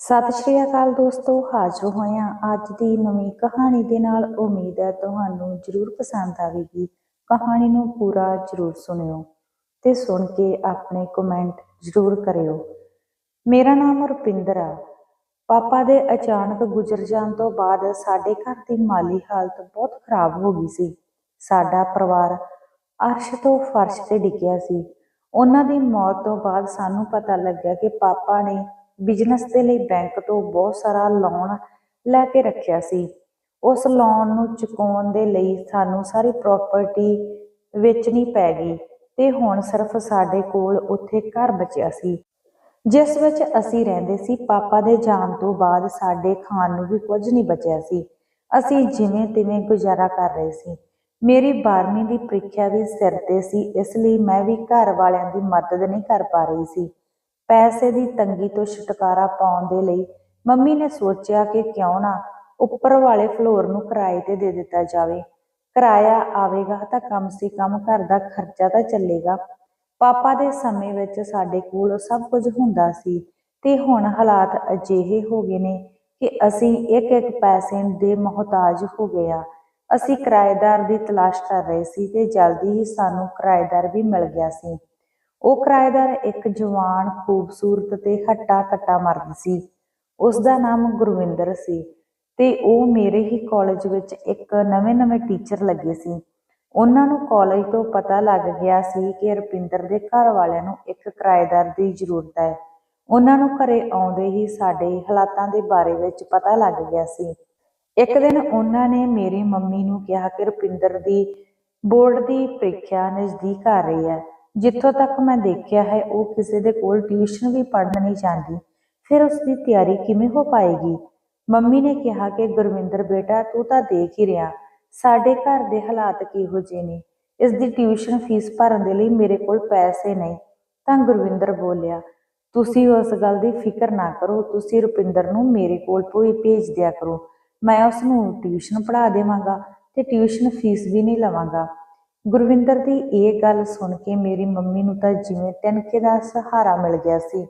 ਸਤਿ ਸ਼੍ਰੀ ਅਕਾਲ ਦੋਸਤੋ, ਹਾਜ਼ਰ ਹੋਏ ਹਾਂ ਅੱਜ ਦੀ ਨਵੀਂ ਕਹਾਣੀ ਦੇ ਨਾਲ ਉਮੀਦ ਹੈ ਤੁਹਾਨੂੰ ਜ਼ਰੂਰ ਪਸੰਦ ਆਵੇਗੀ। ਕਹਾਣੀ ਨੂੰ ਪੂਰਾ ਜ਼ਰੂਰ ਸੁਣਿਓ ਤੇ ਸੁਣ ਕੇ ਆਪਣੇ ਕਮੈਂਟ ਜ਼ਰੂਰ ਕਰਿਓ। ਮੇਰਾ ਨਾਮ ਰੁਪਿੰਦਰ ਆ। ਪਾਪਾ ਦੇ ਅਚਾਨਕ ਗੁਜ਼ਰ ਜਾਣ ਤੋਂ ਬਾਅਦ ਸਾਡੇ ਘਰ ਦੀ ਮਾਲੀ ਹਾਲਤ ਬਹੁਤ ਖਰਾਬ ਹੋ ਗਈ ਸੀ। ਸਾਡਾ ਪਰਿਵਾਰ ਅਰਸ਼ ਤੋਂ ਫਰਸ਼ ਤੇ ਡਿੱਗਿਆ ਸੀ। ਉਹਨਾਂ ਦੀ ਮੌਤ ਤੋਂ ਬਾਅਦ ਸਾਨੂੰ ਪਤਾ ਲੱਗਿਆ ਕਿ ਪਾਪਾ ਨੇ ਬਿਜ਼ਨਸ ਦੇ ਲਈ ਬੈਂਕ ਤੋਂ ਬਹੁਤ ਸਾਰਾ ਲੋਨ ਲੈ ਕੇ ਰੱਖਿਆ ਸੀ। ਉਸ ਲੋਨ ਨੂੰ ਚੁਕਾਉਣ ਦੇ ਲਈ ਸਾਨੂੰ ਸਾਰੀ ਪ੍ਰਾਪਰਟੀ ਵੇਚਣੀ ਪੈ ਗਈ ਤੇ ਹੁਣ ਸਿਰਫ ਸਾਡੇ ਕੋਲ ਉੱਥੇ ਘਰ ਬਚਿਆ ਸੀ। ਜਿਸ ਵਿੱਚ ਅਸੀਂ ਰਹਿੰਦੇ ਸੀ, ਪਾਪਾ ਦੇ ਜਾਣ ਤੋਂ ਬਾਅਦ ਸਾਡੇ ਖਾਣ ਨੂੰ ਵੀ ਕੁਝ ਨਹੀਂ ਬਚਿਆ ਸੀ। ਅਸੀਂ ਜਿਵੇਂ ਤਿਵੇਂ ਗੁਜ਼ਾਰਾ ਕਰ ਰਹੇ ਸੀ। ਮੇਰੀ 12ਵੀਂ ਦੀ ਪ੍ਰੀਖਿਆ ਵੀ ਸਿਰ ਤੇ ਸੀ, ਇਸ ਲਈ ਮੈਂ ਵੀ ਘਰ ਵਾਲਿਆਂ ਦੀ ਮਦਦ ਨਹੀਂ ਕਰ ਪਾ ਰਹੀ ਸੀ। ਪੈਸੇ ਦੀ ਤੰਗੀ ਤੋਂ ਛੁਟਕਾਰਾ ਪਾਉਣ ਦੇ ਲਈ ਮੰਮੀ ਨੇ ਸੋਚਿਆ ਕਿ ਕਿਉਂ ਨਾ ਉੱਪਰ ਵਾਲੇ ਫਲੋਰ ਨੂੰ ਕਿਰਾਏ ਤੇ ਦੇ ਦਿੱਤਾ ਜਾਵੇ। ਕਿਰਾਇਆ ਆਵੇਗਾ ਤਾਂ ਕਮ ਸੇ ਕਮ ਘਰ ਦਾ ਖਰਚਾ ਤਾਂ ਚੱਲੇਗਾ। ਪਾਪਾ ਦੇ ਸਮੇਂ ਵਿੱਚ ਸਾਡੇ ਕੋਲ ਸਭ ਕੁਝ ਹੁੰਦਾ ਸੀ ਤੇ ਹੁਣ ਹਾਲਾਤ ਅਜਿਹੇ ਹੋ ਗਏ ਨੇ ਕਿ ਅਸੀਂ ਇੱਕ ਇੱਕ ਪੈਸੇ ਦੇ ਮੁਹਤਾਜ ਹੋ ਗਏ ਆ ਅਸੀਂ ਕਿਰਾਏਦਾਰ ਦੀ ਤਲਾਸ਼ ਕਰ ਰਹੇ ਸੀ ਤੇ ਜਲਦੀ ਹੀ ਸਾਨੂੰ ਕਿਰਾਏਦਾਰ ਵੀ ਮਿਲ ਗਿਆ ਸੀ। ਉਹ ਕਿਰਾਏਦਾਰ ਇੱਕ ਜਵਾਨ ਖੂਬਸੂਰਤ ਤੇ ਹੱਟਾ ਕੱਟਾ ਮਰਦ ਸੀ। ਉਸ ਦਾ ਨਾਮ ਗੁਰਵਿੰਦਰ ਸੀ ਤੇ ਉਹ ਮੇਰੇ ਹੀ ਕਾਲਜ ਵਿੱਚ ਇੱਕ ਨਵੇਂ-ਨਵੇਂ ਟੀਚਰ ਲੱਗੇ ਸੀ। ਉਹਨਾਂ ਨੂੰ ਕਾਲਜ ਤੋਂ ਪਤਾ ਲੱਗ ਗਿਆ ਸੀ ਕਿ ਰੁਪਿੰਦਰ ਦੇ ਘਰ ਵਾਲਿਆਂ ਨੂੰ ਇੱਕ ਕਿਰਾਏਦਾਰ ਦੀ ਜ਼ਰੂਰਤ ਹੈ। ਉਹਨਾਂ ਨੂੰ ਘਰੇ ਆਉਂਦੇ ਹੀ ਸਾਡੇ ਹਾਲਾਤਾਂ ਦੇ ਬਾਰੇ ਵਿੱਚ ਪਤਾ ਲੱਗ ਗਿਆ ਸੀ। ਇੱਕ ਦਿਨ ਉਹਨਾਂ ਨੇ ਮੇਰੀ ਮੰਮੀ ਨੂੰ ਕਿਹਾ ਕਿ ਰੁਪਿੰਦਰ ਦੀ ਬੋਰਡ ਦੀ ਪ੍ਰੀਖਿਆ ਨਜ਼ਦੀਕ ਆ ਰਹੀ ਹੈ। ਜਿੱਥੋਂ ਤੱਕ ਮੈਂ ਦੇਖਿਆ ਹੈ, ਉਹ ਕਿਸੇ ਦੇ ਕੋਲ ਟਿਊਸ਼ਨ ਵੀ ਪੜ੍ਹਨ ਨਹੀਂ ਜਾਂਦੀ। ਫਿਰ ਉਸ ਦੀ ਤਿਆਰੀ ਕਿਵੇਂ ਹੋ ਪਾਏਗੀ? ਮੰਮੀ ਨੇ ਕਿਹਾ ਕਿ ਗੁਰਵਿੰਦਰ ਬੇਟਾ, ਤੂੰ ਤਾਂ ਦੇਖ ਹੀ ਰਿਹਾ। ਸਾਡੇ ਘਰ ਦੇ ਹਾਲਾਤ ਕਿਹੋ ਜਿਹੇ ਨੇ। ਇਸ ਦੀ ਟਿਊਸ਼ਨ ਫੀਸ ਭਰਨ ਦੇ ਲਈ ਮੇਰੇ ਕੋਲ ਪੈਸੇ ਨਹੀਂ। ਤਾਂ ਗੁਰਵਿੰਦਰ ਬੋਲਿਆ, ਤੁਸੀਂ ਉਸ ਗੱਲ ਦੀ ਫਿਕਰ ਨਾ ਕਰੋ। ਤੁਸੀਂ ਰੁਪਿੰਦਰ ਨੂੰ ਮੇਰੇ ਕੋਲ ਕੋਈ ਭੇਜ ਦਿਆ ਕਰੋ। ਮੈਂ ਉਸ ਨੂੰ ਟਿਊਸ਼ਨ ਪੜ੍ਹਾ ਦੇਵਾਂਗਾ ਤੇ ਟਿਊਸ਼ਨ ਫੀਸ ਵੀ ਨਹੀਂ ਲਵਾਂਗਾ। ਗੁਰਵਿੰਦਰ ਦੀ ਇਹ ਗੱਲ ਸੁਣ ਕੇ ਮੇਰੀ ਮੰਮੀ ਨੂੰ ਤਾਂ ਜਿਵੇਂ ਤਿਨਕੇ ਦਾ ਸਹਾਰਾ ਮਿਲ ਗਿਆ ਸੀ।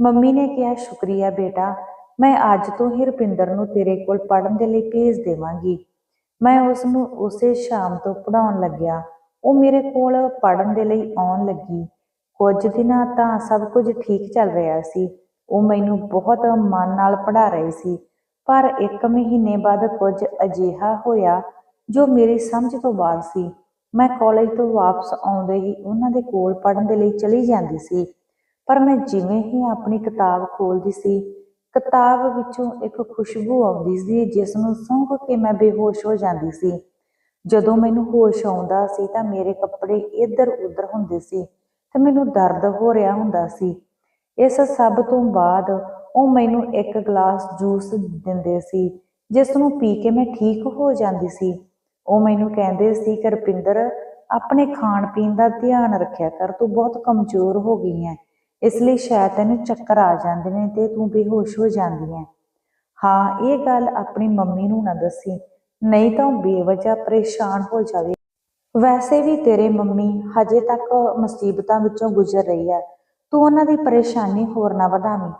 ਮੰਮੀ ਨੇ ਕਿਹਾ, ਸ਼ੁਕਰੀਆ ਬੇਟਾ, ਮੈਂ ਅੱਜ ਤੋਂ ਹੀ ਰੁਪਿੰਦਰ ਨੂੰ ਤੇਰੇ ਕੋਲ ਪੜ੍ਹਨ ਦੇ ਲਈ ਭੇਜ ਦੇਵਾਂਗੀ। ਮੈਂ ਉਸ ਨੂੰ ਉਸੇ ਸ਼ਾਮ ਤੋਂ ਪੜਾਉਣ ਲੱਗਿਆ। ਉਹ ਮੇਰੇ ਕੋਲ ਪੜ੍ਹਨ ਦੇ ਲਈ ਆਉਣ ਲੱਗੀ। ਕੁਝ ਦਿਨਾਂ ਤਾਂ ਸਭ ਕੁਝ ਠੀਕ ਚੱਲ ਰਿਹਾ ਸੀ। ਉਹ ਮੈਨੂੰ ਬਹੁਤ ਮਨ ਨਾਲ ਪੜ੍ਹਾ ਰਹੀ ਸੀ। ਪਰ ਇੱਕ ਮਹੀਨੇ ਬਾਅਦ ਕੁਝ ਅਜਿਹਾ ਹੋਇਆ ਜੋ ਮੇਰੀ ਸਮਝ ਤੋਂ ਬਾਹਰ ਸੀ। ਮੈਂ ਕਾਲਜ ਤੋਂ ਵਾਪਸ ਆਉਂਦੇ ਹੀ ਉਹਨਾਂ ਦੇ ਕੋਲ ਪੜ੍ਹਨ ਦੇ ਲਈ ਚਲੀ ਜਾਂਦੀ ਸੀ। ਪਰ ਮੈਂ ਜਿਵੇਂ ਹੀ ਆਪਣੀ ਕਿਤਾਬ ਖੋਲਦੀ ਸੀ, ਕਿਤਾਬ ਵਿੱਚੋਂ ਇੱਕ ਖੁਸ਼ਬੂ ਆਉਂਦੀ ਸੀ ਜਿਸ ਨੂੰ ਸੁੰਘ ਕੇ ਮੈਂ ਬੇਹੋਸ਼ ਹੋ ਜਾਂਦੀ ਸੀ। ਜਦੋਂ ਮੈਨੂੰ ਹੋਸ਼ ਆਉਂਦਾ ਸੀ ਤਾਂ ਮੇਰੇ ਕੱਪੜੇ ਇੱਧਰ ਉੱਧਰ ਹੁੰਦੇ ਸੀ ਤੇ ਮੈਨੂੰ ਦਰਦ ਹੋ ਰਿਹਾ ਹੁੰਦਾ ਸੀ। ਇਸ ਸਭ ਤੋਂ ਬਾਅਦ ਉਹ ਮੈਨੂੰ ਇੱਕ ਗਲਾਸ ਜੂਸ ਦਿੰਦੇ ਸੀ ਜਿਸ ਨੂੰ ਪੀ ਕੇ ਮੈਂ ਠੀਕ ਹੋ ਜਾਂਦੀ ਸੀ। ਉਹ ਮੈਨੂੰ ਕਹਿੰਦੇ ਸੀ ਕਿ ਰਪਿੰਦਰ, ਆਪਣੇ ਖਾਣ ਪੀਣ ਦਾ ਧਿਆਨ ਰੱਖਿਆ ਕਰ, ਤੂੰ ਬਹੁਤ ਕਮਜ਼ੋਰ ਹੋ ਗਈ ਹੈ ਇਸ ਲਈ ਸ਼ਾਇਦ ਤੈਨੂੰ ਚੱਕਰ ਆ ਜਾਂਦੇ ਨੇ ਤੇ ਤੂੰ ਬੇਹੋਸ਼ ਹੋ ਜਾਂਦੀ ਹੈ ਹਾਂ, ਇਹ ਗੱਲ ਆਪਣੀ ਮੰਮੀ ਨੂੰ ਨਾ ਦੱਸੀ, ਨਹੀਂ ਤਾਂ ਉਹ ਬੇਵਜ੍ਹਾ ਪਰੇਸ਼ਾਨ ਹੋ ਜਾਵੇ। ਵੈਸੇ ਵੀ ਤੇਰੇ ਮੰਮੀ ਹਜੇ ਤੱਕ ਮੁਸੀਬਤਾਂ ਵਿੱਚੋਂ ਗੁਜ਼ਰ ਰਹੀ ਹੈ ਤੂੰ ਉਹਨਾਂ ਦੀ ਪਰੇਸ਼ਾਨੀ ਹੋਰ ਨਾ ਵਧਾਵੀਂ।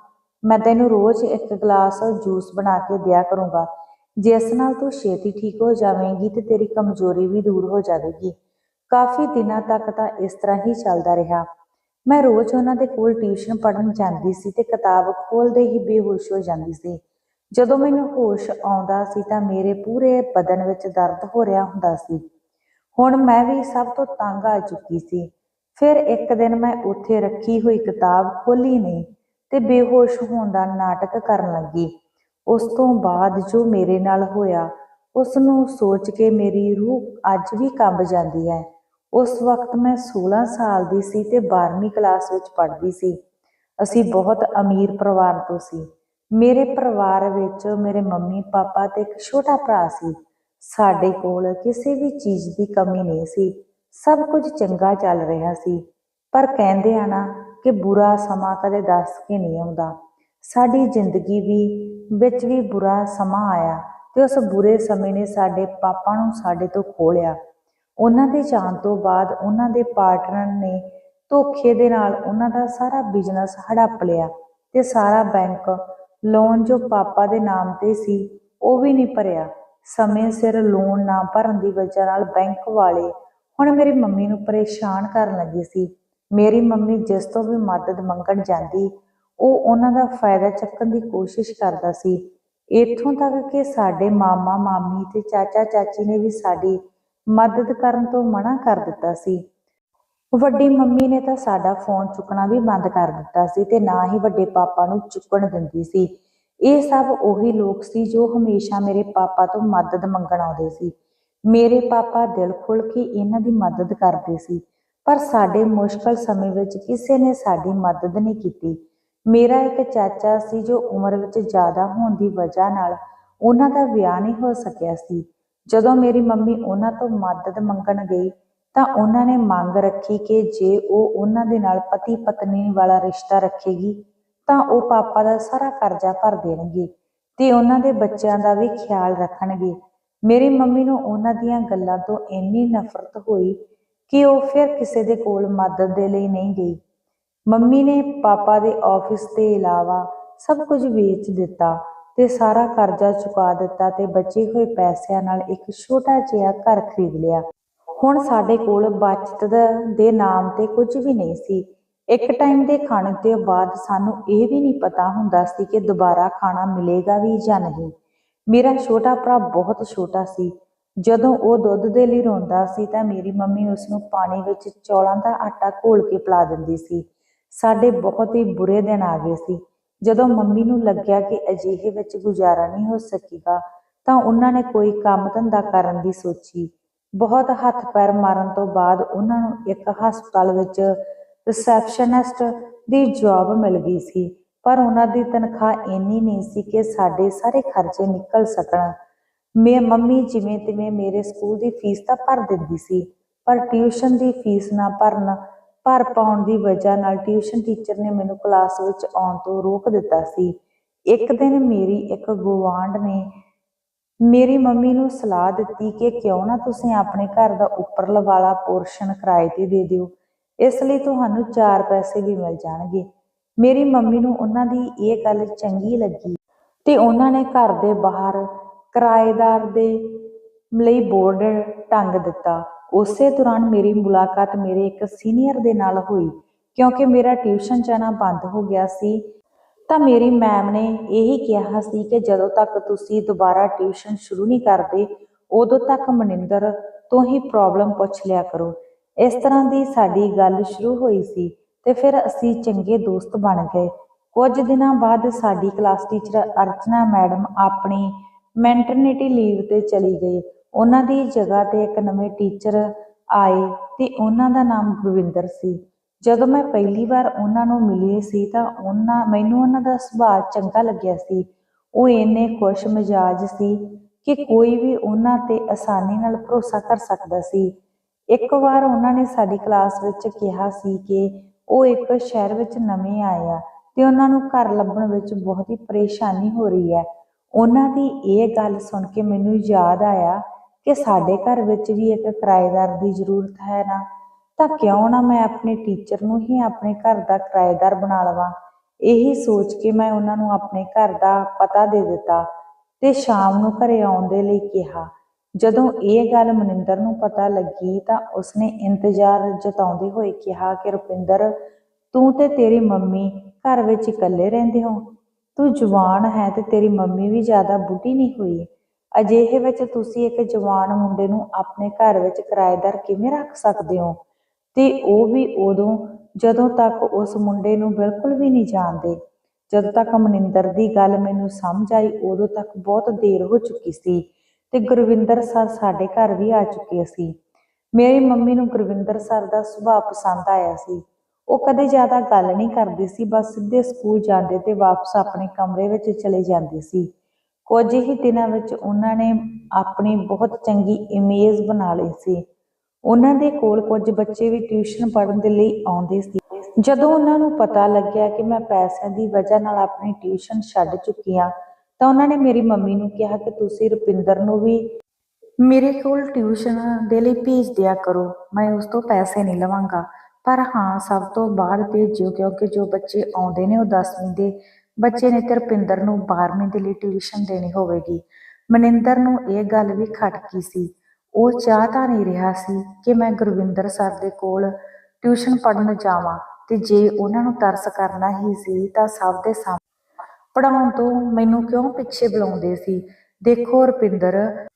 ਮੈਂ ਤੈਨੂੰ ਰੋਜ਼ ਇੱਕ ਗਲਾਸ ਜੂਸ ਬਣਾ ਕੇ ਦਿਆ ਕਰੂੰਗਾ। ਜਿਸ ਨਾਲ ਤੂੰ ਛੇਤੀ ਠੀਕ ਹੋ ਜਾਵੇਂਗੀ ਤੇ ਤੇਰੀ ਕਮਜ਼ੋਰੀ ਵੀ ਦੂਰ ਹੋ ਜਾਵੇਗੀ। ਕਾਫੀ ਦਿਨਾਂ ਤੱਕ ਤਾਂ ਇਸ ਤਰ੍ਹਾਂ ਹੀ ਚੱਲਦਾ ਰਿਹਾ। ਮੈਂ ਰੋਜ਼ ਉਹਨਾਂ ਦੇ ਕੋਲ ਟਿਊਸ਼ਨ ਪੜ੍ਹਨ ਜਾਂਦੀ ਸੀ ਤੇ ਕਿਤਾਬ ਖੋਲਦੇ ਹੀ ਬੇਹੋਸ਼ ਹੋ ਜਾਂਦੀ ਸੀ। ਜਦੋਂ ਮੈਨੂੰ ਹੋਸ਼ ਆਉਂਦਾ ਸੀ ਤਾਂ ਮੇਰੇ ਪੂਰੇ ਬਦਨ ਵਿੱਚ ਦਰਦ ਹੋ ਰਿਹਾ ਹੁੰਦਾ ਸੀ। ਹੁਣ ਮੈਂ ਵੀ ਸਭ ਤੋਂ ਤੰਗ ਆ ਚੁੱਕੀ ਸੀ। ਫਿਰ ਇੱਕ ਦਿਨ ਮੈਂ ਉੱਥੇ ਰੱਖੀ ਹੋਈ ਕਿਤਾਬ ਖੋਲੀ ਨਹੀਂ ਤੇ ਬੇਹੋਸ਼ ਹੋਣ ਦਾ ਨਾਟਕ ਕਰਨ ਲੱਗੀ। ਉਸ ਤੋਂ ਬਾਅਦ ਜੋ ਮੇਰੇ ਨਾਲ ਹੋਇਆ ਉਸ ਨੂੰ ਸੋਚ ਕੇ ਮੇਰੀ ਰੂਹ ਅੱਜ ਵੀ ਕੰਬ ਜਾਂਦੀ ਹੈ। ਉਸ ਵਕਤ ਮੈਂ 16 ਸਾਲ ਦੀ ਸੀ ਤੇ 12ਵੀਂ ਕਲਾਸ ਵਿੱਚ ਪੜ੍ਹਦੀ ਸੀ। ਅਸੀਂ ਬਹੁਤ ਅਮੀਰ ਪਰਿਵਾਰ ਤੋਂ ਸੀ। ਮੇਰੇ ਪਰਿਵਾਰ ਵਿੱਚ ਮੇਰੇ ਮੰਮੀ, ਪਾਪਾ ਤੇ ਇੱਕ ਛੋਟਾ ਭਰਾ ਸੀ। ਸਾਡੇ ਕੋਲ ਕਿਸੇ ਵੀ ਚੀਜ਼ ਦੀ ਕਮੀ ਨਹੀਂ ਸੀ। ਸਭ ਕੁਝ ਚੰਗਾ ਚੱਲ ਰਿਹਾ ਸੀ। ਪਰ ਕਹਿੰਦੇ ਆ ਨਾ ਕਿ ਬੁਰਾ ਸਮਾਂ ਕਦੇ ਦੱਸ ਕੇ ਨਹੀਂ ਆਉਂਦਾ। ਸਾਡੀ ਜ਼ਿੰਦਗੀ ਵੀ ਵਿੱਚ ਵੀ ਬੁਰਾ ਸਮਾਂ ਆਇਆ ਤੇ ਉਸ ਬੁਰੇ ਸਮੇਂ ਨੇ ਸਾਡੇ ਪਾਪਾ ਨੂੰ ਸਾਡੇ ਤੋਂ ਖੋਲਿਆ। ਉਹਨਾਂ ਦੇ ਜਾਣ ਤੋਂ ਬਾਅਦ ਉਹਨਾਂ ਦੇ ਪਾਰਟਨਰ ਨੇ ਧੋਖੇ ਦੇ ਨਾਲ ਉਹਨਾਂ ਦਾ ਸਾਰਾ ਬਿਜ਼ਨਸ ਹੜੱਪ ਲਿਆ ਤੇ ਸਾਰਾ ਬੈਂਕ ਲੋਨ ਜੋ ਪਾਪਾ ਦੇ ਨਾਮ ਤੇ ਸੀ, ਉਹ ਵੀ ਨਹੀਂ ਭਰਿਆ। ਸਮੇਂ ਸਿਰ ਲੋਨ ਨਾ ਭਰਨ ਦੀ ਵਜ੍ਹਾ ਨਾਲ ਬੈਂਕ ਵਾਲੇ ਹੁਣ ਮੇਰੀ ਮੰਮੀ ਨੂੰ ਪਰੇਸ਼ਾਨ ਕਰਨ ਲੱਗੇ ਸੀ। ਮੇਰੀ ਮੰਮੀ ਜਿਸ ਤੋਂ ਵੀ ਮਦਦ ਮੰਗਣ ਜਾਂਦੀ ਉਹ ਉਹਨਾਂ ਦਾ ਫਾਇਦਾ ਚੱਕਣ ਦੀ ਕੋਸ਼ਿਸ਼ ਕਰਦਾ ਸੀ। ਇੱਥੋਂ ਤੱਕ ਕਿ ਸਾਡੇ ਮਾਮਾ, ਮਾਮੀ ਤੇ ਚਾਚਾ, ਚਾਚੀ ਨੇ ਵੀ ਸਾਡੀ ਮਦਦ ਕਰਨ ਤੋਂ ਮਨਾ ਕਰ ਦਿੱਤਾ ਸੀ। ਵੱਡੀ ਮੰਮੀ ਨੇ ਤਾਂ ਸਾਡਾ ਫੋਨ ਚੁੱਕਣਾ ਵੀ ਬੰਦ ਕਰ ਦਿੱਤਾ ਸੀ ਤੇ ਨਾ ਹੀ ਵੱਡੇ ਪਾਪਾ ਨੂੰ ਚੁੱਕਣ ਦਿੰਦੀ ਸੀ। ਇਹ ਸਭ ਉਹੀ ਲੋਕ ਸੀ ਜੋ ਹਮੇਸ਼ਾ ਮੇਰੇ ਪਾਪਾ ਤੋਂ ਮਦਦ ਮੰਗਣ ਆਉਂਦੇ ਸੀ। ਮੇਰੇ ਪਾਪਾ ਦਿਲ ਖੁੱਲ ਕੇ ਇਹਨਾਂ ਦੀ ਮਦਦ ਕਰਦੇ ਸੀ, ਪਰ ਸਾਡੇ ਮੁਸ਼ਕਲ ਸਮੇਂ ਵਿੱਚ ਕਿਸੇ ਨੇ ਸਾਡੀ ਮਦਦ ਨਹੀਂ ਕੀਤੀ। ਮੇਰਾ ਇੱਕ ਚਾਚਾ ਸੀ ਜੋ ਉਮਰ ਵਿੱਚ ਜ਼ਿਆਦਾ ਹੋਣ ਦੀ ਵਜ੍ਹਾ ਨਾਲ ਉਹਨਾਂ ਦਾ ਵਿਆਹ ਨਹੀਂ ਹੋ ਸਕਿਆ ਸੀ। ਜਦੋਂ ਮੇਰੀ ਮੰਮੀ ਉਹਨਾਂ ਤੋਂ ਮਦਦ ਮੰਗਣ ਗਈ, ਤਾਂ ਉਹਨਾਂ ਨੇ ਮੰਗ ਰੱਖੀ ਕਿ ਜੇ ਉਹ ਉਹਨਾਂ ਦੇ ਨਾਲ ਪਤੀ ਪਤਨੀ ਵਾਲਾ ਰਿਸ਼ਤਾ ਰੱਖੇਗੀ, ਤਾਂ ਉਹ ਪਾਪਾ ਦਾ ਸਾਰਾ ਕਰਜ਼ਾ ਭਰ ਦੇਣਗੇ ਤੇ ਉਹਨਾਂ ਦੇ ਬੱਚਿਆਂ ਦਾ ਵੀ ਖਿਆਲ ਰੱਖਣਗੇ। ਮੇਰੀ ਮੰਮੀ ਨੂੰ ਉਹਨਾਂ ਦੀਆਂ ਗੱਲਾਂ ਤੋਂ ਇੰਨੀ ਨਫ਼ਰਤ ਹੋਈ ਕਿ ਉਹ ਫਿਰ ਕਿਸੇ ਦੇ ਕੋਲ ਮਦਦ ਦੇ ਲਈ ਨਹੀਂ ਗਈ। ਮੰਮੀ ਨੇ ਪਾਪਾ ਦੇ ਆਫਿਸ ਦੇ ਇਲਾਵਾ ਸਭ ਕੁਝ ਵੇਚ ਦਿੱਤਾ ਤੇ ਸਾਰਾ ਕਰਜ਼ਾ ਚੁਕਾ ਦਿੱਤਾ ਤੇ ਬਚੇ ਹੋਏ ਪੈਸਿਆਂ ਨਾਲ ਇੱਕ ਛੋਟਾ ਜਿਹਾ ਘਰ ਖਰੀਦ ਲਿਆ। ਹੁਣ ਸਾਡੇ ਕੋਲ ਬਚਤ ਦੇ ਨਾਮ ਤੇ ਕੁਝ ਵੀ ਨਹੀਂ ਸੀ। ਇੱਕ ਟਾਈਮ ਦੇ ਖਾਣੇ ਤੋਂ ਬਾਅਦ ਸਾਨੂੰ ਇਹ ਵੀ ਨਹੀਂ ਪਤਾ ਹੁੰਦਾ ਸੀ ਕਿ ਦੁਬਾਰਾ ਖਾਣਾ ਮਿਲੇਗਾ ਵੀ ਜਾਂ ਨਹੀਂ। ਮੇਰਾ ਛੋਟਾ ਭਰਾ ਬਹੁਤ ਛੋਟਾ ਸੀ। ਜਦੋਂ ਉਹ ਦੁੱਧ ਦੇ ਲਈ ਰੋਂਦਾ ਸੀ ਤਾਂ ਮੇਰੀ ਮੰਮੀ ਉਸ ਨੂੰ ਪਾਣੀ ਵਿੱਚ ਚੌਲਾਂ ਦਾ ਆਟਾ ਘੋਲ ਕੇ ਪਿਲਾ ਦਿੰਦੀ ਸੀ। ਸਾਡੇ ਬਹੁਤ ਹੀ ਬੁਰੇ ਦਿਨ ਆ ਗਏ ਸੀ। ਜਦੋਂ ਮੰਮੀ ਨੂੰ ਲੱਗਿਆ ਕਿ ਅਜਿਹੇ ਵਿੱਚ ਗੁਜ਼ਾਰਾ ਨਹੀਂ ਹੋ ਸਕੇਗਾ, ਤਾਂ ਉਹਨਾਂ ਨੇ ਕੋਈ ਕੰਮ ਧੰਦਾ ਕਰਨ ਦੀ ਸੋਚੀ। ਬਹੁਤ ਹੱਥ ਪੈਰ ਮਾਰਨ ਤੋਂ ਬਾਅਦ ਉਹਨਾਂ ਨੂੰ ਇੱਕ ਹਸਪਤਾਲ ਵਿੱਚ ਰਿਸੈਪਸ਼ਨਿਸਟ ਦੀ ਜੌਬ ਮਿਲ ਗਈ ਸੀ, ਪਰ ਉਹਨਾਂ ਦੀ ਤਨਖਾਹ ਇੰਨੀ ਨਹੀਂ ਸੀ ਕਿ ਸਾਡੇ ਸਾਰੇ ਖਰਚੇ ਨਿਕਲ ਸਕਣ। ਮੈਂ, ਮੰਮੀ ਜਿਵੇਂ ਤਿਵੇਂ ਮੇਰੇ ਸਕੂਲ ਦੀ ਫੀਸ ਤਾਂ ਭਰ ਦਿੰਦੀ ਸੀ, ਪਰ ਟਿਊਸ਼ਨ ਦੀ ਫੀਸ ਨਾ ਭਰਨ ਭਰ ਪਾਉਣ ਦੀ ਵਜ੍ਹਾ ਨਾਲ ਟਿਊਸ਼ਨ ਟੀਚਰ ਨੇ ਮੈਨੂੰ ਕਲਾਸ ਵਿੱਚ ਆਉਣ ਤੋਂ ਰੋਕ ਦਿੱਤਾ ਸੀ। ਇੱਕ ਦਿਨ ਮੇਰੀ ਇੱਕ ਗੁਆਂਢ ਨੇ ਮੇਰੀ ਮੰਮੀ ਨੂੰ ਸਲਾਹ ਦਿੱਤੀ ਕਿ ਕਿਉਂ ਨਾ ਤੁਸੀਂ ਆਪਣੇ ਘਰ ਦਾ ਉੱਪਰਲਾ ਵਾਲਾ ਪੋਰਸ਼ਨ ਕਿਰਾਏ ਤੇ ਦੇ ਦਿਓ। ਇਸ ਲਈ ਤੁਹਾਨੂੰ ਚਾਰ ਪੈਸੇ ਵੀ ਮਿਲ ਜਾਣਗੇ। ਮੇਰੀ ਮੰਮੀ ਨੂੰ ਉਹਨਾਂ ਦੀ ਇਹ ਗੱਲ ਚੰਗੀ ਲੱਗੀ ਤੇ ਉਹਨਾਂ ਨੇ ਘਰ ਦੇ ਬਾਹਰ ਕਿਰਾਏਦਾਰ ਦੇ ਲਈ ਬੋਰਡ ਟੰਗ ਦਿੱਤਾ। ਉਸੇ ਦੌਰਾਨ ਮੇਰੀ ਮੁਲਾਕਾਤ ਮੇਰੇ ਇੱਕ ਸੀਨੀਅਰ ਦੇ ਨਾਲ ਹੋਈ, ਕਿਉਂਕਿ ਮੇਰਾ ਟਿਊਸ਼ਨ ਜਾਣਾ ਬੰਦ ਹੋ ਗਿਆ ਸੀ। ਤਾਂ ਮੇਰੀ ਮੈਮ ਨੇ ਇਹੀ ਕਿਹਾ ਸੀ ਕਿ ਜਦੋਂ ਤੱਕ ਤੁਸੀਂ ਦੁਬਾਰਾ ਟਿਊਸ਼ਨ ਸ਼ੁਰੂ ਨਹੀਂ ਕਰਦੇ, ਉਦੋਂ ਤੱਕ ਮਨਿੰਦਰ, ਤੋਂ ਹੀ ਪ੍ਰੋਬਲਮ ਪੁੱਛ ਲਿਆ ਕਰੋ। ਇਸ ਤਰ੍ਹਾਂ ਦੀ ਸਾਡੀ ਗੱਲ ਸ਼ੁਰੂ ਹੋਈ ਸੀ ਤੇ ਫਿਰ ਅਸੀਂ ਚੰਗੇ ਦੋਸਤ ਬਣ ਗਏ। ਕੁਝ ਦਿਨਾਂ ਬਾਅਦ ਸਾਡੀ ਕਲਾਸ ਟੀਚਰ ਅਰਚਨਾ ਮੈਡਮ ਆਪਣੀ ਮੈਂਟਰਨਿਟੀ ਲੀਵ ਤੇ ਚਲੀ ਗਈ। ਉਹਨਾਂ ਦੀ ਜਗ੍ਹਾ ਤੇ ਇੱਕ ਨਵੇਂ ਟੀਚਰ ਆਏ ਤੇ ਉਹਨਾਂ ਦਾ ਨਾਮ ਗੁਰਵਿੰਦਰ ਸੀ। ਜਦੋਂ ਮੈਂ ਪਹਿਲੀ ਵਾਰ ਉਹਨਾਂ ਨੂੰ ਮਿਲੀ ਸੀ ਤਾਂ ਉਹਨਾਂ, ਮੈਨੂੰ ਉਹਨਾਂ ਦਾ ਸੁਭਾਅ ਚੰਗਾ ਲੱਗਿਆ ਸੀ। ਉਹ ਇੰਨੇ ਖੁਸ਼ ਮਿਜਾਜ ਸੀ ਕਿ ਕੋਈ ਵੀ ਉਹਨਾਂ ਤੇ ਆਸਾਨੀ ਨਾਲ ਭਰੋਸਾ ਕਰ ਸਕਦਾ ਸੀ। ਇੱਕ ਵਾਰ ਉਹਨਾਂ ਨੇ ਸਾਡੀ ਕਲਾਸ ਵਿੱਚ ਕਿਹਾ ਸੀ ਕਿ ਉਹ ਇੱਕ ਸ਼ਹਿਰ ਵਿੱਚ ਨਵੇਂ ਆਏ ਆ ਤੇ ਉਹਨਾਂ ਨੂੰ ਘਰ ਲੱਭਣ ਵਿੱਚ ਬਹੁਤ ਹੀ ਪਰੇਸ਼ਾਨੀ ਹੋ ਰਹੀ ਹੈ। ਉਹਨਾਂ ਦੀ ਇਹ ਗੱਲ ਸੁਣ ਕੇ ਮੈਨੂੰ ਯਾਦ ਆਇਆ ਕਿ ਸਾਡੇ ਘਰ ਵਿੱਚ ਵੀ ਇੱਕ ਕਿਰਾਏਦਾਰ ਦੀ ਜ਼ਰੂਰਤ ਹੈ ਨਾ, ਤਾਂ ਕਿਉਂ ਨਾ ਮੈਂ ਆਪਣੇ ਟੀਚਰ ਨੂੰ ਹੀ ਆਪਣੇ ਘਰ ਦਾ ਕਿਰਾਏਦਾਰ ਬਣਾ ਲਵਾਂ? ਇਹੀ ਸੋਚ ਕੇ ਮੈਂ ਉਹਨਾਂ ਨੂੰ ਆਪਣੇ ਘਰ ਦਾ ਪਤਾ ਦੇ ਦਿੱਤਾ ਤੇ ਸ਼ਾਮ ਨੂੰ ਘਰੇ ਆਉਣ ਦੇ ਲਈ ਕਿਹਾ। ਜਦੋਂ ਇਹ ਗੱਲ ਮਨਿੰਦਰ ਨੂੰ ਪਤਾ ਲੱਗੀ ਤਾਂ ਉਸਨੇ ਇੰਤਜ਼ਾਰ ਜਤਾਉਂਦੇ ਹੋਏ ਕਿਹਾ ਕਿ, ਰੁਪਿੰਦਰ, ਤੂੰ ਤੇ ਤੇਰੀ ਮੰਮੀ ਘਰ ਵਿੱਚ ਇਕੱਲੇ ਰਹਿੰਦੇ ਹੋ। ਤੂੰ ਜਵਾਨ ਹੈ ਤੇ ਤੇਰੀ ਮੰਮੀ ਵੀ ਜ਼ਿਆਦਾ ਬੁੱਢੀ ਨਹੀਂ ਹੋਈ। ਅਜਿਹੇ ਵਿੱਚ ਤੁਸੀਂ ਇੱਕ ਜਵਾਨ ਮੁੰਡੇ ਨੂੰ ਆਪਣੇ ਘਰ ਵਿੱਚ ਕਿਰਾਏਦਾਰ ਕਿਵੇਂ ਰੱਖ ਸਕਦੇ ਹੋ? ਤੇ ਉਹ ਵੀ ਉਦੋਂ, ਜਦੋਂ ਤੱਕ ਉਸ ਮੁੰਡੇ ਨੂੰ ਬਿਲਕੁਲ ਵੀ ਨਹੀਂ ਜਾਣਦੇ। ਜਦੋਂ ਤੱਕ ਮਨਿੰਦਰ ਦੀ ਗੱਲ ਮੈਨੂੰ ਸਮਝ ਆਈ, ਉਦੋਂ ਤੱਕ ਬਹੁਤ ਦੇਰ ਹੋ ਚੁੱਕੀ ਸੀ ਤੇ ਗੁਰਵਿੰਦਰ ਸਰ ਸਾਡੇ ਘਰ ਵੀ ਆ ਚੁੱਕੇ ਸੀ। ਮੇਰੀ ਮੰਮੀ ਨੂੰ ਗੁਰਵਿੰਦਰ ਸਰ ਦਾ ਸੁਭਾਅ ਪਸੰਦ ਆਇਆ ਸੀ। ਉਹ ਕਦੇ ਜ਼ਿਆਦਾ ਗੱਲ ਨਹੀਂ ਕਰਦੇ ਸੀ, ਬਸ ਸਿੱਧੇ ਸਕੂਲ ਜਾਂਦੇ ਤੇ ਵਾਪਸ ਆਪਣੇ ਕਮਰੇ ਵਿੱਚ ਚਲੇ ਜਾਂਦੇ ਸੀ। ਕੁਝ ਹੀ ਦਿਨਾਂ ਵਿੱਚ ਉਹਨਾਂ ਨੇ ਆਪਣੀ ਬਹੁਤ ਚੰਗੀ ਇਮੇਜ ਬਣਾ ਲਈ ਸੀ। ਉਹਨਾਂ ਦੇ ਕੋਲ ਕੁਝ ਬੱਚੇ ਵੀ ਟਿਊਸ਼ਨ ਪੜ੍ਹਨ ਦੇ ਲਈ ਆਉਂਦੇ ਸੀ। ਜਦੋਂ ਉਹਨਾਂ ਨੂੰ ਪਤਾ ਲੱਗਿਆ ਕਿ ਮੈਂ ਪੈਸਿਆਂ ਦੀ ਵਜ੍ਹਾ ਨਾਲ ਆਪਣੀ ਟਿਊਸ਼ਨ ਛੱਡ ਚੁੱਕੀ ਹਾਂ, ਤਾਂ ਉਹਨਾਂ ਨੇ ਮੇਰੀ ਮੰਮੀ ਨੂੰ ਕਿਹਾ ਕਿ ਤੁਸੀਂ ਰੁਪਿੰਦਰ ਨੂੰ ਵੀ ਮੇਰੇ ਕੋਲ ਟਿਊਸ਼ਨ ਦੇ ਲਈ ਭੇਜ ਦਿਆ ਕਰੋ। ਮੈਂ ਉਸ ਤੋਂ ਪੈਸੇ ਨਹੀਂ ਲਵਾਂਗਾ। ਪਰ ਹਾਂ, ਸਭ ਤੋਂ ਬਾਅਦ ਭੇਜਿਓ, ਕਿਉਂਕਿ ਜੋ ਬੱਚੇ ਆਉਂਦੇ ਨੇ ਉਹ 10ਵੀਂ ਦੇ ਬੱਚੇ ਨੇ ਤਰਪਿੰਦਰ ਨੂੰ 12ਵੀਂ ਦੇ ਲਈ ਟਿਊਸ਼ਨ ਦੇਣੀ ਹੋਵੇਗੀ। ਮਨਿੰਦਰ ਨੂੰ ਇਹ ਗੱਲ ਵੀ ਖਟਕੀ ਸੀ। ਉਹ ਚਾਹ ਤਾਂ ਨਹੀਂ ਰਿਹਾ ਸੀ ਕਿ ਮੈਂ ਗੁਰਵਿੰਦਰ ਸਰ ਦੇ ਕੋਲ ਟਿਊਸ਼ਨ ਪੜ੍ਹਨ ਜਾਵਾਂ ਤੇ ਜੇ ਉਹਨਾਂ ਨੂੰ ਤਰਸ ਕਰਨਾ ਹੀ ਸੀ ਤਾਂ ਸਭ ਦੇ ਸਾਹਮਣੇ ਪੜਾਉਣ ਤੋਂ ਮੈਨੂੰ ਕਿਉਂ ਪਿੱਛੇ ਬੁਲਾਉਂਦੇ ਸੀ? ਦੇਖੋ ਰੁਪਿੰਦਰ,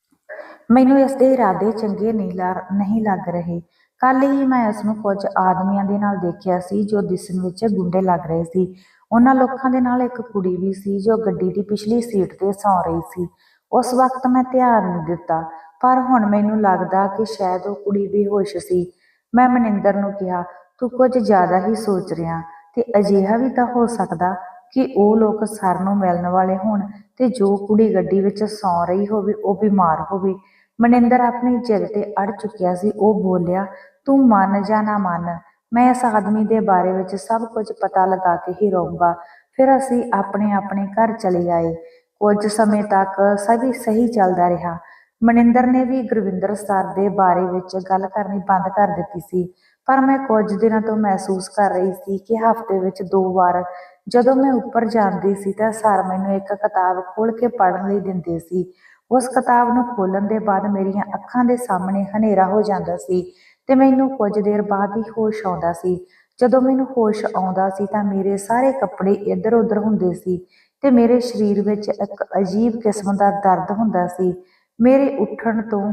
ਮੈਨੂੰ ਇਸ ਦੇ ਇਰਾਦੇ ਚੰਗੇ ਨਹੀਂ ਲਾ- ਨਹੀਂ ਲੱਗ ਰਹੇ। ਕੱਲ ਹੀ ਮੈਂ ਇਸ ਨੂੰ ਕੁਝ ਆਦਮੀਆਂ ਦੇ ਨਾਲ ਦੇਖਿਆ ਸੀ ਜੋ ਦਿਸਣ ਵਿੱਚ ਗੁੰਡੇ ਲੱਗ ਰਹੇ ਸੀ। ਉਹਨਾਂ ਲੋਕਾਂ ਦੇ ਨਾਲ ਇੱਕ ਕੁੜੀ ਵੀ ਸੀ ਜੋ ਗੱਡੀ ਦੀ ਪਿਛਲੀ ਸੀਟ ਤੇ ਸੌਂ ਰਹੀ ਸੀ। ਉਸ ਵਕਤ ਮੈਂ ਧਿਆਨ ਨਹੀਂ ਦਿੱਤਾ, ਪਰ ਹੁਣ ਮੈਨੂੰ ਲੱਗਦਾ ਕਿ ਸ਼ਾਇਦ ਉਹ ਕੁੜੀ ਬੇਹੋਸ਼ ਸੀ। ਮੈਂ ਮਨਿੰਦਰ ਨੂੰ ਕਿਹਾ, ਤੂੰ ਕੁਝ ਜ਼ਿਆਦਾ ਹੀ ਸੋਚ ਰਿਹਾ ਤੇ ਅਜਿਹਾ ਵੀ ਤਾਂ ਹੋ ਸਕਦਾ ਕਿ ਉਹ ਲੋਕ ਸਰ ਨੂੰ ਮਿਲਣ ਵਾਲੇ ਹੋਣ ਤੇ ਜੋ ਕੁੜੀ ਗੱਡੀ ਵਿੱਚ ਸੌਂ ਰਹੀ ਹੋਵੇ, ਉਹ ਬਿਮਾਰ ਹੋਵੇ। ਮਨਿੰਦਰ ਆਪਣੀ ਜਿੱਦ ਤੇ ਅੜ ਚੁੱਕਿਆ ਸੀ। ਉਹ ਬੋਲਿਆ, ਤੂੰ ਮੰਨ ਜਾਂ ਨਾ ਮੰਨ ਮੈਂ ਇਸ ਆਦਮੀ ਦੇ ਬਾਰੇ ਵਿੱਚ ਸਭ ਕੁਝ ਪਤਾ ਲਗਾ ਕੇ ਹੀ ਰਹੂੰਗਾ। ਫਿਰ ਅਸੀਂ ਆਪਣੇ ਆਪਣੇ ਘਰ ਚਲੇ ਆਏ। ਕੁਝ ਸਮੇਂ ਤੱਕ ਸਭ ਸਹੀ ਚੱਲਦਾ ਰਿਹਾ। ਮਨਿੰਦਰ ਨੇ ਵੀ ਗੁਰਵਿੰਦਰ ਸਰ ਦੇ ਬਾਰੇ ਵਿੱਚ ਗੱਲ ਕਰਨੀ ਬੰਦ ਕਰ ਦਿੱਤੀ ਸੀ। ਪਰ ਮੈਂ ਕੁਝ ਦਿਨਾਂ ਤੋਂ ਮਹਿਸੂਸ ਕਰ ਰਹੀ ਸੀ ਕਿ ਹਫ਼ਤੇ ਵਿੱਚ ਦੋ ਵਾਰ ਜਦੋਂ ਮੈਂ ਉੱਪਰ ਜਾਂਦੀ ਸੀ ਤਾਂ ਸਰ ਮੈਨੂੰ ਇੱਕ ਕਿਤਾਬ ਖੋਲ ਕੇ ਪੜ੍ਹਨ ਲਈ ਦਿੰਦੇ ਸੀ। ਉਸ ਕਿਤਾਬ ਨੂੰ ਖੋਲਣ ਦੇ ਬਾਅਦ ਮੇਰੀਆਂ ਅੱਖਾਂ ਦੇ ਸਾਹਮਣੇ ਹਨੇਰਾ ਹੋ ਜਾਂਦਾ ਸੀ। ਤੇ ਮੈਨੂੰ ਕੁਝ ਦੇਰ ਬਾਅਦ ਹੀ ਹੋਸ਼ ਆਉਂਦਾ ਸੀ। ਜਦੋਂ ਮੈਨੂੰ ਹੋਸ਼ ਆਉਂਦਾ ਸੀ ਤਾਂ ਮੇਰੇ ਸਾਰੇ ਕੱਪੜੇ ਇੱਧਰ-ਉੱਧਰ ਹੁੰਦੇ ਸੀ ਤੇ ਮੇਰੇ ਸਰੀਰ ਵਿੱਚ ਇੱਕ ਅਜੀਬ ਕਿਸਮ ਦਾ ਦਰਦ ਹੁੰਦਾ ਸੀ। ਮੇਰੇ ਉੱਠਣ ਤੋਂ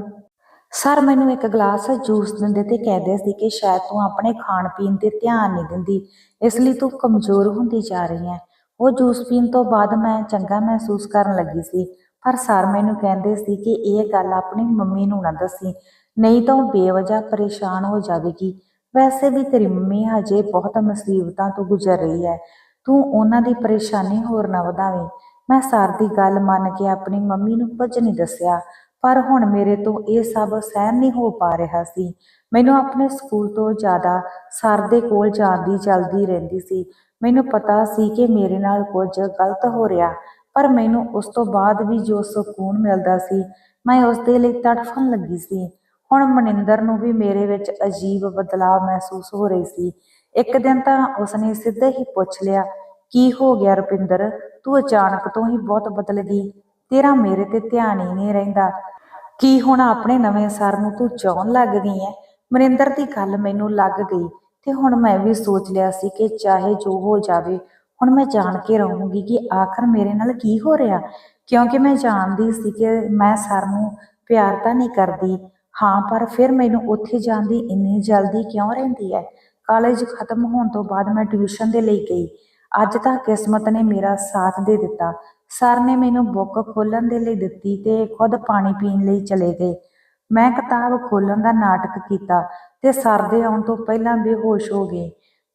ਸਰ ਮੈਨੂੰ ਇੱਕ ਗਲਾਸ ਜੂਸ ਦਿੰਦੇ ਤੇ ਕਹਿੰਦੇ ਸੀ ਕਿ ਸ਼ਾਇਦ ਤੂੰ ਆਪਣੇ ਖਾਣ ਪੀਣ ਤੇ ਧਿਆਨ ਨਹੀਂ ਦਿੰਦੀ, ਇਸ ਲਈ ਤੂੰ ਕਮਜ਼ੋਰ ਹੁੰਦੀ ਜਾ ਰਹੀ ਹੈ। ਉਹ ਜੂਸ ਪੀਣ ਤੋਂ ਬਾਅਦ ਮੈਂ ਚੰਗਾ ਮਹਿਸੂਸ ਕਰਨ ਲੱਗੀ ਸੀ, ਪਰ ਸਰ ਮੈਨੂੰ ਕਹਿੰਦੇ ਸੀ ਕਿ ਇਹ ਗੱਲ ਆਪਣੀ ਮੰਮੀ ਨੂੰ ਨਾ ਦੱਸੀ ਨਹੀਂ ਤਾਂ ਉਹ ਬੇਵਜ੍ਹਾ ਪਰੇਸ਼ਾਨ ਹੋ ਜਾਵੇਗੀ। ਵੈਸੇ ਵੀ ਤੇਰੀ ਮੰਮੀ ਹਜੇ ਬਹੁਤ ਮੁਸੀਬਤਾਂ ਤੋਂ ਗੁਜ਼ਰ ਰਹੀ ਹੈ। ਤੂੰ ਉਹਨਾਂ ਦੀ ਪਰੇਸ਼ਾਨੀ ਹੋਰ ਨਾ ਵਧਾਵੇਂ। ਮੈਂ ਸਰ ਦੀ ਗੱਲ ਮੰਨ ਕੇ ਆਪਣੀ ਮੰਮੀ ਨੂੰ ਕੁਝ ਨਹੀਂ ਦੱਸਿਆ, ਪਰ ਹੁਣ ਮੇਰੇ ਤੋਂ ਇਹ ਸਭ ਸਹਿਨ ਨਹੀਂ ਹੋ ਪਾ ਰਿਹਾ ਸੀ। ਮੈਨੂੰ ਆਪਣੇ ਸਕੂਲ ਤੋਂ ਜ਼ਿਆਦਾ ਸਰ ਦੇ ਕੋਲ ਜਾਣ ਦੀ ਜਲਦੀ ਰਹਿੰਦੀ ਸੀ। ਮੈਨੂੰ ਪਤਾ ਸੀ ਕਿ ਮੇਰੇ ਨਾਲ ਕੁਝ ਗਲਤ ਹੋ ਰਿਹਾ, ਪਰ ਮੈਨੂੰ ਉਸ ਤੋਂ ਬਾਅਦ ਵੀ ਜੋ ਸਕੂਨ ਮਿਲਦਾ ਸੀ, ਮੈਂ ਉਸ ਦੇ ਲਈ ਤੜਫਣ ਲੱਗੀ ਸੀ। ਹੁਣ ਮਨਿੰਦਰ ਨੂੰ ਵੀ ਮੇਰੇ ਵਿੱਚ ਅਜੀਬ ਬਦਲਾਅ ਮਹਿਸੂਸ ਹੋ ਰਹੀ ਸੀ। ਇੱਕ ਦਿਨ ਤਾਂ ਉਸਨੇ ਸਿੱਧੇ ਹੀ ਪੁੱਛ ਲਿਆ, ਕੀ ਹੋ ਗਿਆ ਰੁਪਿੰਦਰ? ਤੂੰ ਅਚਾਨਕ ਤੋਂ ਹੀ ਬਹੁਤ ਬਦਲ ਗਈ। ਤੇਰਾ ਮੇਰੇ ਤੇ ਧਿਆਨ ਹੀ ਨਹੀਂ ਰਹਿੰਦਾ। ਕੀ ਹੁਣ ਆਪਣੇ ਨਵੇਂ ਸਰ ਨੂੰ ਤੂੰ ਚਾਹਣ ਲੱਗ ਗਈ ਐ ਮਨਿੰਦਰ ਦੀ ਗੱਲ ਮੈਨੂੰ ਲੱਗ ਗਈ ਤੇ ਹੁਣ ਮੈਂ ਵੀ ਸੋਚ ਲਿਆ ਸੀ ਕਿ ਚਾਹੇ ਜੋ ਹੋ ਜਾਵੇ, ਹੁਣ ਮੈਂ ਜਾਣ ਕੇ ਰਹੂੰਗੀ ਕਿ ਆਖਰ ਮੇਰੇ ਨਾਲ ਕੀ ਹੋ ਰਿਹਾ? ਕਿਉਂਕਿ ਮੈਂ ਜਾਣਦੀ ਸੀ ਕਿ ਮੈਂ ਸਰ ਨੂੰ ਪਿਆਰ ਤਾਂ ਨਹੀਂ ਕਰਦੀ। ਹਾਂ, ਪਰ ਫਿਰ ਮੈਨੂੰ ਉੱਥੇ ਜਾਣ ਦੀ ਇੰਨੀ ਜਲਦੀ ਕਿਉਂ ਰਹਿੰਦੀ ਹੈ ਕਾਲਜ ਖਤਮ ਹੋਣ ਤੋਂ ਬਾਅਦ ਮੈਂ ਟਿਊਸ਼ਨ ਦੇ ਲਈ ਗਈ। ਅੱਜ ਤਾਂ ਕਿਸਮਤ ਨੇ ਮੇਰਾ ਸਾਥ ਦੇ ਦਿੱਤਾ। ਸਰ ਨੇ ਮੈਨੂੰ ਬੁੱਕ ਖੋਲਣ ਦੇ ਲਈ ਦਿੱਤੀ ਤੇ ਖੁਦ ਪਾਣੀ ਪੀਣ ਲਈ ਚਲੇ ਗਏ। ਮੈਂ ਕਿਤਾਬ ਖੋਲਣ ਦਾ ਨਾਟਕ ਕੀਤਾ ਤੇ ਸਰ ਦੇ ਆਉਣ ਤੋਂ ਪਹਿਲਾਂ ਬੇਹੋਸ਼ ਹੋ ਗਏ।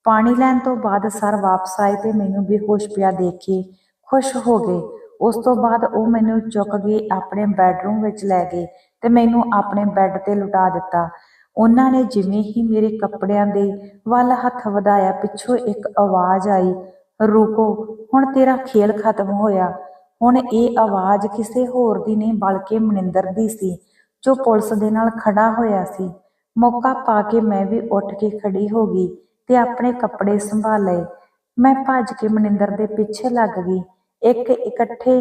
ਪਾਣੀ ਲੈਣ ਤੋਂ ਬਾਅਦ ਸਰ ਵਾਪਸ ਆਏ ਤੇ ਮੈਨੂੰ ਬੇਹੋਸ਼ ਪਿਆ ਦੇਖ ਕੇ ਖੁਸ਼ ਹੋ ਗਏ। ਉਸ ਤੋਂ ਬਾਅਦ ਉਹ ਮੈਨੂੰ ਚੁੱਕ ਕੇ ਆਪਣੇ ਬੈੱਡਰੂਮ ਵਿੱਚ ਲੈ ਗਏ। ਤੇ ਮੈਨੂੰ ਆਪਣੇ ਬੈੱਡ ਤੇ ਲੁਟਾ ਦਿੱਤਾ। ਉਹਨਾਂ ਨੇ ਜਿਵੇਂ ਹੀ ਮੇਰੇ ਕੱਪੜਿਆਂ ਦੇ ਵੱਲ ਹੱਥ ਵਧਾਇਆ, ਪਿੱਛੋਂ ਇੱਕ ਆਵਾਜ਼ ਆਈ, ਰੁਕੋ, ਹੁਣ ਤੇਰਾ ਖੇਲ ਖਤਮ ਹੋਇਆ। ਹੁਣ ਇਹ ਆਵਾਜ਼ ਕਿਸੇ ਹੋਰ ਦੀ ਨਹੀਂ, ਬਲਕਿ ਮਨਿੰਦਰ ਦੀ ਸੀ, ਜੋ ਪੁਲਿਸ ਦੇ ਨਾਲ ਖੜਾ ਹੋਇਆ ਸੀ। ਮੌਕਾ ਪਾ ਕੇ ਮੈਂ ਵੀ ਉੱਠ ਕੇ ਖੜੀ ਹੋ ਗਈ ਤੇ ਆਪਣੇ ਕੱਪੜੇ ਸੰਭਾਲ। ਲਏ ਮੈਂ ਭੱਜ ਕੇ ਮਨਿੰਦਰ ਦੇ ਪਿੱਛੇ ਲੱਗ ਗਈ। ਇੱਕ ਇਕੱਠੇ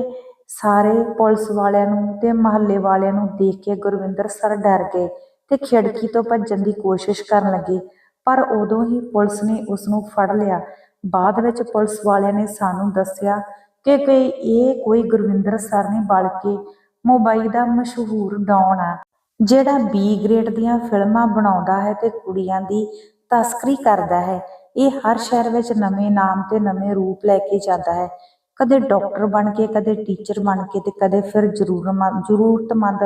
ਸਾਰੇ ਪੁਲਿਸ ਵਾਲਿਆਂ ਨੂੰ ਤੇ ਮਹੱਲੇ ਵਾਲਿਆਂ ਨੂੰ ਦੇਖ ਕੇ ਗੁਰਵਿੰਦਰ ਸਰ ਡਰ ਗਏ ਤੇ ਖਿੜਕੀ ਤੋਂ ਭੱਜਣ ਦੀ ਕੋਸ਼ਿਸ਼ ਕਰਨ ਲੱਗੇ। ਪਰ ਉਦੋਂ ਹੀ ਪੁਲਿਸ ਨੇ ਉਸ ਨੂੰ ਫੜ ਲਿਆ। ਬਾਅਦ ਵਿੱਚ ਪੁਲਿਸ ਵਾਲਿਆਂ ਨੇ ਸਾਨੂੰ ਦੱਸਿਆ ਕਿ ਕੋਈ ਇਹ ਕੋਈ ਗੁਰਵਿੰਦਰ ਸਰ ਨਹੀਂ ਬਲਕਿ ਮੁੰਬਈ ਦਾ ਮਸ਼ਹੂਰ ਡੌਨ ਆ, ਜਿਹੜਾ ਬੀ ਗ੍ਰੇਡ ਦੀਆਂ ਫਿਲਮਾਂ ਬਣਾਉਂਦਾ ਹੈ ਤੇ ਕੁੜੀਆਂ ਦੀ ਤਸਕਰੀ ਕਰਦਾ ਹੈ। ਇਹ ਹਰ ਸ਼ਹਿਰ ਵਿੱਚ ਨਵੇਂ ਨਾਮ ਤੇ ਨਵੇਂ ਰੂਪ ਲੈ ਕੇ ਜਾਂਦਾ ਹੈ। ਕਦੇ ਡਾਕਟਰ ਬਣ ਕੇ, ਕਦੇ ਟੀਚਰ ਬਣ ਕੇ ਤੇ ਕਦੇ ਫਿਰ ਜ਼ਰੂਰਤਮੰਦ ਜ਼ਰੂਰਤਮੰਦ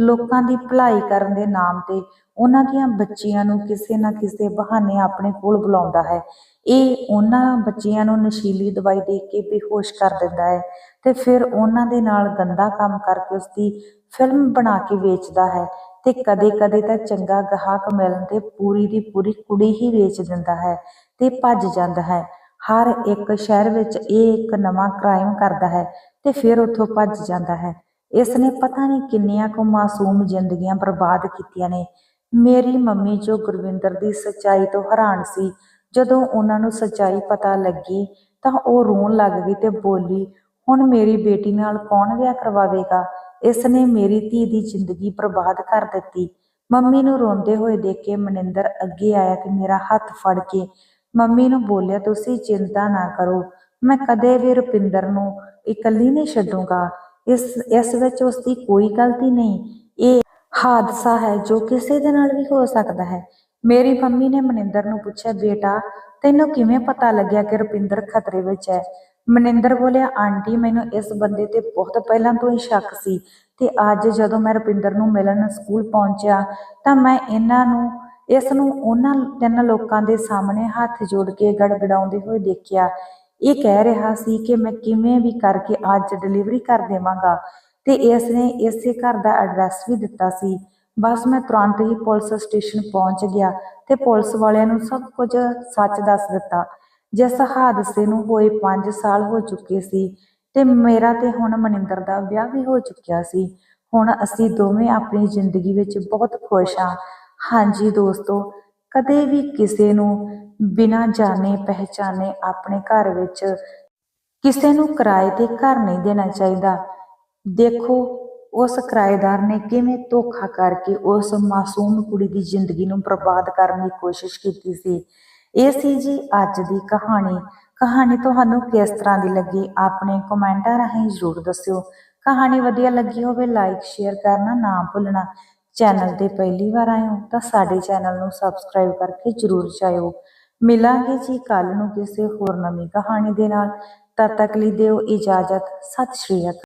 ਲੋਕਾਂ ਦੀ ਭਲਾਈ ਕਰਨ ਦੇ ਨਾਮ ਤੇ ਉਹਨਾਂ ਦੀਆਂ ਬੱਚੀਆਂ ਨੂੰ ਕਿਸੇ ਨਾ ਕਿਸੇ ਬਹਾਨੇ ਆਪਣੇ ਕੋਲ ਬੁਲਾਉਂਦਾ ਹੈ। ਇਹ ਉਹਨਾਂ ਬੱਚੀਆਂ ਨੂੰ ਨਸ਼ੀਲੀ ਦਵਾਈ ਦੇ ਕੇ ਬੇਹੋਸ਼ ਕਰ ਦਿੰਦਾ ਹੈ ਤੇ ਫਿਰ ਉਹਨਾਂ ਦੇ ਨਾਲ ਗੰਦਾ ਕੰਮ ਕਰਕੇ ਉਸਦੀ ਫਿਲਮ ਬਣਾ ਕੇ ਵੇਚਦਾ ਹੈ ਤੇ ਕਦੇ-ਕਦੇ ਤਾਂ ਚੰਗਾ ਗਾਹਕ ਮਿਲਣ ਤੇ ਪੂਰੀ ਦੀ ਪੂਰੀ ਕੁੜੀ ਹੀ ਵੇਚ ਦਿੰਦਾ ਹੈ ਤੇ ਭੱਜ ਜਾਂਦਾ ਹੈ। ਹਰ ਇੱਕ ਸ਼ਹਿਰ ਵਿੱਚ ਇਹ ਇੱਕ ਨਵਾਂ ਕ੍ਰਾਈਮ ਕਰਦਾ ਹੈ ਤੇ ਫਿਰ ਉੱਥੋਂ ਭੱਜ ਜਾਂਦਾ ਹੈ। ਇਸ ਨੇ ਪਤਾ ਨਹੀਂ ਕਿੰਨੀਆਂ ਕੁ ਮਾਸੂਮ ਜ਼ਿੰਦਗੀਆਂ ਬਰਬਾਦ ਕੀਤੀਆਂ ਨੇ। ਮੇਰੀ ਮੰਮੀ ਜੋ ਗੁਰਵਿੰਦਰ ਦੀ ਸੱਚਾਈ ਤੋਂ ਹੈਰਾਨ ਸੀ, ਜਦੋਂ ਉਹਨਾਂ ਨੂੰ ਸੱਚਾਈ ਪਤਾ ਲੱਗੀ ਤਾਂ ਉਹ ਰੋਣ ਲੱਗ ਗਈ ਤੇ ਬੋਲੀ, ਹੁਣ ਮੇਰੀ ਬੇਟੀ ਨਾਲ ਕੌਣ ਵਿਆਹ ਕਰਵਾਵੇਗਾ? ਇਸ ਨੇ ਮੇਰੀ ਧੀ ਦੀ ਜ਼ਿੰਦਗੀ ਬਰਬਾਦ ਕਰ ਦਿੱਤੀ। ਮੰਮੀ ਨੂੰ ਰੋਂਦੇ ਹੋਏ ਦੇਖ ਕੇ ਮਨਿੰਦਰ ਅੱਗੇ ਆਇਆ ਤੇ ਮੇਰਾ ਹੱਥ ਫੜ ਕੇ ਮੰਮੀ ਨੂੰ ਬੋਲਿਆ, ਤੁਸੀਂ ਚਿੰਤਾ ਨਾ ਕਰੋ, ਮੈਂ ਕਦੇ ਵੀ ਰੁਪਿੰਦਰ ਨੂੰ ਇਕੱਲੀ ਨਹੀਂ ਛੱਡੂੰਗਾ। ਇਸ ਇਸ ਵਿੱਚ ਉਸ ਦੀ ਕੋਈ ਗਲਤੀ ਨਹੀਂ। ਇਹ ਹਾਦਸਾ ਹੈ ਜੋ ਕਿਸੇ ਦੇ ਨਾਲ ਵੀ ਹੋ ਸਕਦਾ ਹੈ। ਮੇਰੀ ਮੰਮੀ ਨੇ ਮਨਿੰਦਰ ਨੂੰ ਪੁੱਛਿਆ, ਬੇਟਾ, ਤੈਨੂੰ ਕਿਵੇਂ ਪਤਾ ਲੱਗਿਆ ਕਿ ਰੁਪਿੰਦਰ ਖਤਰੇ ਵਿੱਚ ਹੈ? ਮਨਿੰਦਰ ਬੋਲਿਆ, ਆਂਟੀ, ਮੈਨੂੰ ਇਸ ਬੰਦੇ ਤੇ ਬਹੁਤ ਪਹਿਲਾਂ ਤੋਂ ਹੀ ਸ਼ੱਕ ਸੀ ਤੇ ਅੱਜ ਜਦੋਂ ਮੈਂ ਰੁਪਿੰਦਰ ਨੂੰ ਮਿਲਣ ਸਕੂਲ ਪਹੁੰਚਿਆ, ਤਾਂ ਮੈਂ ਇਹਨਾਂ ਨੂੰ ਇਸ ਨੂੰ ਉਹਨਾਂ ਤਿੰਨ ਲੋਕਾਂ ਦੇ ਸਾਹਮਣੇ ਹੱਥ ਜੋੜ ਕੇ ਗੜਗੜਾਉਂਦੇ ਹੋਏ ਦੇਖਿਆ। ਇਹ ਕਹਿ ਰਿਹਾ ਸੀ ਕਿ ਮੈਂ ਕਿਵੇਂ ਵੀ ਕਰਕੇ ਅੱਜ ਡਿਲੀਵਰੀ ਕਰ ਦੇਵਾਂਗਾ ਤੇ ਇਸ ਨੇ ਇਸੇ ਘਰ ਦਾ ਐਡਰੈਸ ਵੀ ਦਿੱਤਾ ਸੀ। ਬਸ ਮੈਂ ਤੁਰੰਤ ਹੀ ਪੁਲਿਸ ਸਟੇਸ਼ਨ ਪਹੁੰਚ ਗਿਆ ਤੇ ਪੁਲਿਸ ਵਾਲਿਆਂ ਨੂੰ ਸਭ ਕੁਝ ਸੱਚ ਦੱਸ ਦਿੱਤਾ। ਜਿਸ ਹਾਦਸੇ ਨੂੰ ਹੋਏ 5 ਸਾਲ ਹੋ ਚੁੱਕੇ ਸੀ ਤੇ ਮੇਰਾ ਤੇ ਹੁਣ ਮਨਿੰਦਰ ਦਾ ਵਿਆਹ ਵੀ ਹੋ ਚੁੱਕਿਆ ਸੀ। ਹੁਣ ਅਸੀਂ ਦੋਵੇਂ ਆਪਣੀ ਜ਼ਿੰਦਗੀ ਵਿੱਚ ਬਹੁਤ ਖੁਸ਼ ਹਾਂ ਹਾਂਜੀ ਦੋਸਤੋ, ਕਦੇ ਵੀ ਕਿਸੇ ਨੂੰ ਬਿਨਾਂ ਜਾਣੇ ਪਹਿਚਾਨੇ ਆਪਣੇ ਘਰ ਵਿੱਚ ਕਿਸੇ ਨੂੰ ਕਿਰਾਏ ਤੇ ਘਰ ਨਹੀਂ ਦੇਣਾ ਚਾਹੀਦਾ। ਦੇਖੋ, ਉਸ ਕਿਰਾਏਦਾਰ ਨੇ ਕਿਵੇਂ ਧੋਖਾ ਕਰਕੇ ਉਸ ਮਾਸੂਮ ਕੁੜੀ ਦੀ ਜ਼ਿੰਦਗੀ ਨੂੰ ਬਰਬਾਦ ਕਰਨ ਦੀ ਕੋਸ਼ਿਸ਼ ਕੀਤੀ ਸੀ। ਇਹ ਸੀ ਜੀ ਅੱਜ ਦੀ ਕਹਾਣੀ। ਕਹਾਣੀ ਤੁਹਾਨੂੰ ਕਿਸ ਤਰ੍ਹਾਂ ਦੀ ਲੱਗੀ, ਆਪਣੇ ਕਮੈਂਟਾਂ ਰਾਹੀਂ ਜ਼ਰੂਰ ਦੱਸਿਓ। ਕਹਾਣੀ ਵਧੀਆ ਲੱਗੀ ਹੋਵੇ ਲਾਈਕ ਸ਼ੇਅਰ ਕਰਨਾ ਨਾ ਭੁੱਲਣਾ। ਚੈਨਲ ਤੇ ਪਹਿਲੀ ਵਾਰ ਆਏ ਹੋ ਤਾਂ ਸਾਡੇ ਚੈਨਲ ਨੂੰ ਸਬਸਕ੍ਰਾਈਬ ਕਰਕੇ ਜ਼ਰੂਰ ਜਾਇਓ। ਮਿਲਾਂਗੇ ਜੀ ਕੱਲ ਨੂੰ ਕਿਸੇ ਹੋਰ ਨਵੀਂ ਕਹਾਣੀ ਦੇ ਨਾਲ। ਤਦ ਤੱਕ ਲਈ ਦਿਓ ਇਜਾਜ਼ਤ। ਸਤਿ ਸ਼੍ਰੀ ਅਕਾਲ।